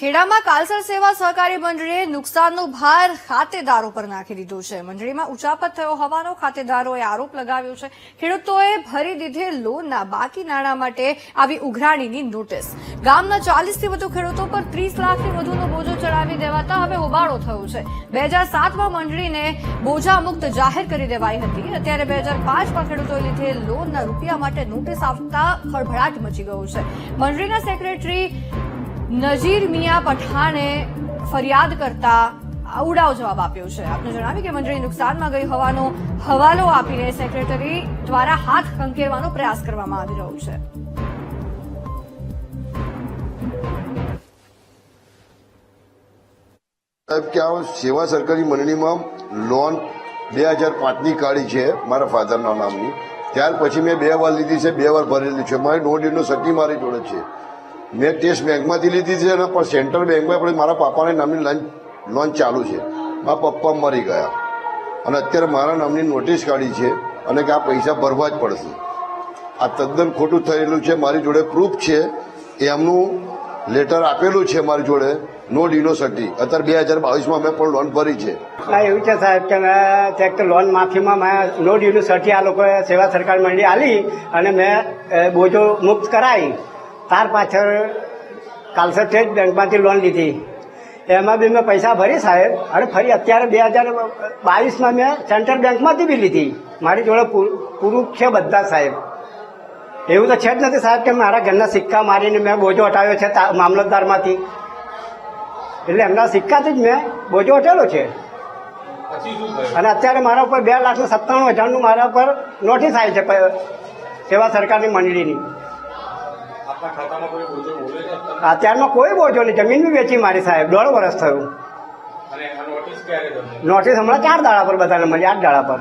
ખેડામાં કાલસર સેવા સહકારી મંડળીએ નુકસાનનો ભાર ખાતેદારો પર નાખી દીધો છે. મંડળીમાં ઉચાપત થયો હોવાનો ખાતેદારોએ આરોપ લગાવ્યો છે. ખેડૂતોએ ભરી દીધે લોનના બાકી નાણાં માટે આવી ઉઘરાણીની નોટિસ. ગામના ચાલીસથી વધુ ખેડૂતો પર ત્રીસ લાખથી વધુનો બોજો ચડાવી દેવાતા હવે હોબાળો થયો છે. બે હજાર સાતમાં મંડળીને બોજા મુક્ત જાહેર કરી દેવાઈ હતી. અત્યારે બે હજાર પાંચમાં ખેડૂતોએ લીધે લોનના રૂપિયા માટે નોટિસ આપતા ખળભળાટ મચી ગયો છે. મંડળીના સેક્રેટરી નજીર મિયા પઠાણે ફરિયાદ કરતા ઉડાવ જવાબ આપ્યો છે. આપને જણાવ્યું કે મંડળી નુકસાનમાં ગઈ હોવાનો હવાલો આપીને સેક્રેટરી દ્વારા હાથ ખંખેરવાનો પ્રયાસ કરવામાં આવી રહ્યો છે. સાહેબ, કે આ સેવા સરકારી મંડળીમાં લોન બે હજાર પાંચની કાઢી છે, મારા ફાધરના નામની. ત્યાર પછી મેં બે વાર લીધી છે, બે વાર ભરેલી છે. મારી નો ડીનો સટી મારી જોડે છે. મેં ટેસ્ટ બેંકમાંથી લીધી છે અને પણ સેન્ટ્રલ બેંકમાં પણ મારા પપ્પાને નામની લોન લોન ચાલુ છે. મારા પપ્પા મરી ગયા. અને અત્યારે મારા નામની નોટિસ કાઢી છે અને કે આ પૈસા ભરવા જ પડશે. આ તદ્દન ખોટું થયેલું છે મારી જોડે પ્રૂફ છે. એમનું લેટર આપેલું છે મારી જોડે નો ડીનો સર્ટી અત્યારે બે હજાર બાવીસમાં મેં પણ લોન ભરી છે. એવું છે સાહેબ કે મેં ચેક તો લોન માફીમાં મેં નો ડ્યુની આ લોકોએ સેવા સરકાર મંડળી આલી અને મેં એ, બોજો મુક્ત કરાવી તાર પાછળ કાલસર જ બેંકમાંથી લોન લીધી. એમાં બી મેં પૈસા ભરી સાહેબ. અને ફરી અત્યારે બે હજાર બાવીસમાં મેં સેન્ટ્રલ બેંકમાંથી બી લીધી. મારી જોડે પૂરું છે બધા સાહેબ. એવું તો છે જ નથી સાહેબ કે મારા ઘરના સિક્કા મારીને મેં બોજો હટાવ્યો છે મામલતદારમાંથી. એટલે એમના સિક્કાથી જ મેં બોજો હટેલો છે. અને અત્યારે મારા ઉપર બે લાખ સત્તાણું હજારનું મારા ઉપર નોટિસ આવી છે સેવા સરકારની મંડળીની. ખાતામાં કોઈ બોજો અત્યારમાં કોઈ બોજો નહીં. જમીન બી વેચી મારી સાહેબ. દોઢ વર્ષ થયું. નોટિસ હમણાં ચાર દાડા પર બધાને મળી આઠ દાડા પર.